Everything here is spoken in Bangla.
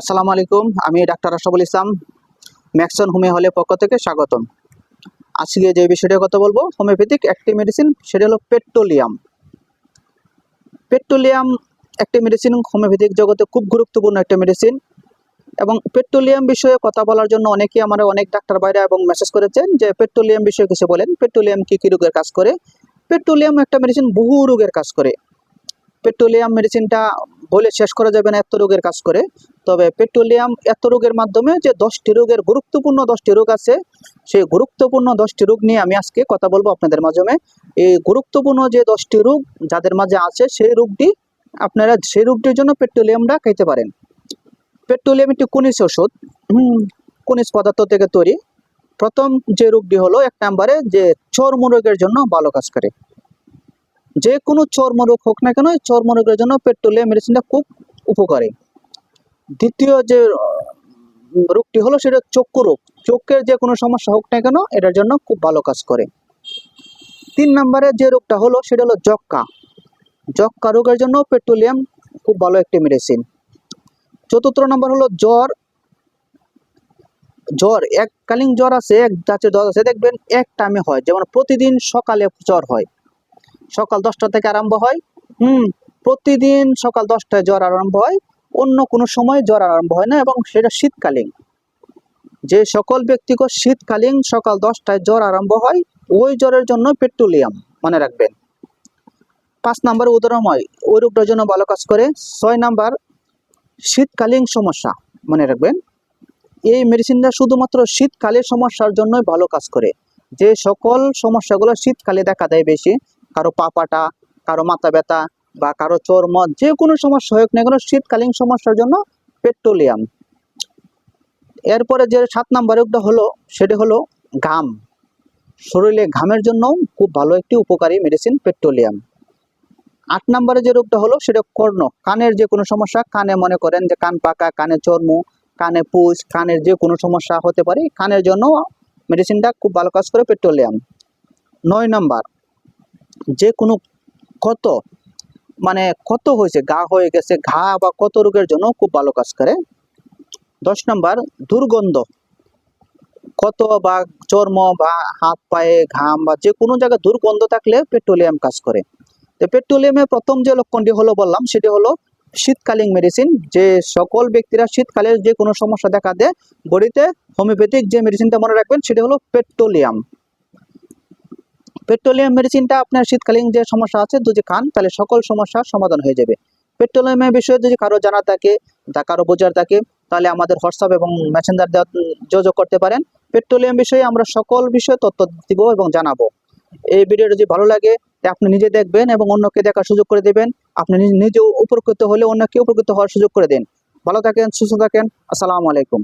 আসসালামু আলাইকুম, আমি doctor Ashraful Islam, Maxon homeo হলের পক্ষ থেকে স্বাগতম। আজকে যে বিষয়টা কথা বলব, হোমিওপ্যাথিক একটি মেডিসিন সেটা হলো পেট্রোলিয়াম। পেট্রোলিয়াম একটি মেডিসিন হোমিওপ্যাথিক জগতে খুব গুরুত্বপূর্ণ একটা মেডিসিন এবং পেট্রোলিয়াম বিষয়ে কথা বলার জন্য অনেকেই আমার অনেক ডাক্তার বাইরে এবং মেসেজ করেছেন যে পেট্রোলিয়াম বিষয়ে কিছু বলেন। পেট্রোলিয়াম কী কী রোগের কাজ করে? পেট্রোলিয়াম একটা মেডিসিন বহু রোগের কাজ করে। পেট্রোলিয়াম মেডিসিনটা বলে শেষ করা যাবে না এত রোগের কাজ করে। তবে পেট্রোলিয়াম এত রোগের মাধ্যমে যে দশটি রোগের গুরুত্বপূর্ণ দশটি রোগ আছে, সেই গুরুত্বপূর্ণ দশটি রোগ নিয়ে আমি আজকে কথা বলব আপনাদের মাধ্যমে এই গুরুত্বপূর্ণ যে দশটি রোগ যাদের মাঝে আছে, সেই রোগটি আপনারা, সেই রোগটির জন্য পেট্রোলিয়ামটা খাইতে পারেন। পেট্রোলিয়াম একটি খনিজ ওষুধ খনিজ পদার্থ থেকে তৈরি। প্রথম যে রোগটি হলো, এক নম্বরে যে চর্ম রোগের জন্য ভালো কাজ করে। যে কোনো চর্মরোগ হোক না কেন চর্মরোগের জন্য পেট্রোলিয়াম মেডিসিনটা খুব উপকারী। দ্বিতীয় যে রোগটি হলো সেটা চক্ষু রোগ। চোখের যে কোনো সমস্যা হোক না কেন, এটার জন্য খুব ভালো কাজ করে। তিন নম্বরে যে রোগটা হলো, সেটা হলো যক্কা যক্কা রোগের জন্য পেট্রোলিয়াম খুব ভালো একটি মেডিসিন। চতুর্থ নম্বর হলো জ্বর। জ্বর, এককালীন জ্বর আছে, এক জাতের জ্বর আছে, দেখবেন এক টাইমে হয়, যেমন প্রতিদিন সকালে জ্বর হয়। সকাল দশটা থেকে আরম্ভ হয়। হুম, প্রতিদিন সকাল দশটায় জ্বর আরম্ভ হয়। অন্য কোনো সময় জ্বর আরম্ভ হয় না এবং সেটা শীতকালীন। যে সকল ব্যক্তিগত শীতকালীন সকাল দশটায় জ্বর আরম্ভ হয়, ওই জ্বরের জন্য পেট্রোলিয়াম মনে রাখবেন। পাঁচ নাম্বার উদাহরণময় ওই রোগটার জন্য ভালো কাজ করে। ছয় নাম্বার, শীতকালীন সমস্যা মনে রাখবেন। এই মেডিসিনটা শুধুমাত্র শীতকালের সমস্যার জন্যই ভালো কাজ করে। যে সকল সমস্যাগুলো শীতকালে দেখা দেয় বেশি কারও পাপাটা কারও মাথা ব্যথা বা কারও চর্ম যে কোনো সমস্যা হোক না কেন শীতকালীন সমস্যার জন্য পেট্রোলিয়াম। এরপরে যে সাত নাম্বার রোগটা হলো, সেটা হলো ঘাম। শরীরে ঘামের জন্য খুব ভালো একটি উপকারী মেডিসিন পেট্রোলিয়াম। আট নম্বরে যে রোগটা হলো, সেটা কর্ণ। কানের যে কোনো সমস্যা, কানে মনে করেন যে কান পাকা, কানে চর্ম, কানে পুষ, কানের যে কোনো সমস্যা হতে পারে, কানের জন্য মেডিসিনটা খুব ভালো কাজ করে পেট্রোলিয়াম। নয় নাম্বার যে কোনো ক্ষত মানে ক্ষত হয়েছে ঘা হয়ে গেছে, ঘা বা ক্ষত রোগের জন্য খুব ভালো কাজ করে। দশ নম্বর, দুর্গন্ধ। ক্ষত বা চর্ম বা হাত, পায়ে, ঘাম বা যে কোনো জায়গায় দুর্গন্ধ থাকলে পেট্রোলিয়াম কাজ করে। তো পেট্রোলিয়ামের প্রথম যে লক্ষণটি হলো বললাম, সেটি হলো শীতকালীন মেডিসিন যে সকল ব্যক্তিরা শীতকালে যে কোনো সমস্যা দেখা দেয়, বডিতে হোমিওপ্যাথিক যে মেডিসিনটা মনে রাখবেন, সেটি হলো পেট্রোলিয়াম। পেট্রোলিয়াম মেডিসিনটা আপনার শীতকালীন যে সমস্যা আছে, যদি খান, তাহলে সকল সমস্যার সমাধান হয়ে যাবে। পেট্রোলিয়ামের বিষয়ে যদি কারও জানা থাকে বা কারও বোঝার থাকে, তাহলে আমাদের হোয়াটসঅ্যাপ এবং মেসেঞ্জার যোগাযোগ করতে পারেন। পেট্রোলিয়াম বিষয়ে আমরা সকল বিষয়ে তথ্য দিব এবং জানাব। এই ভিডিওটা যদি ভালো লাগে, তা আপনি নিজে দেখবেন এবং অন্যকে দেখার সুযোগ করে দেবেন। আপনি নিজে উপকৃত হলে অন্যকে উপকৃত হওয়ার সুযোগ করে দিন। ভালো থাকেন, সুস্থ থাকেন। আসসালামু আলাইকুম।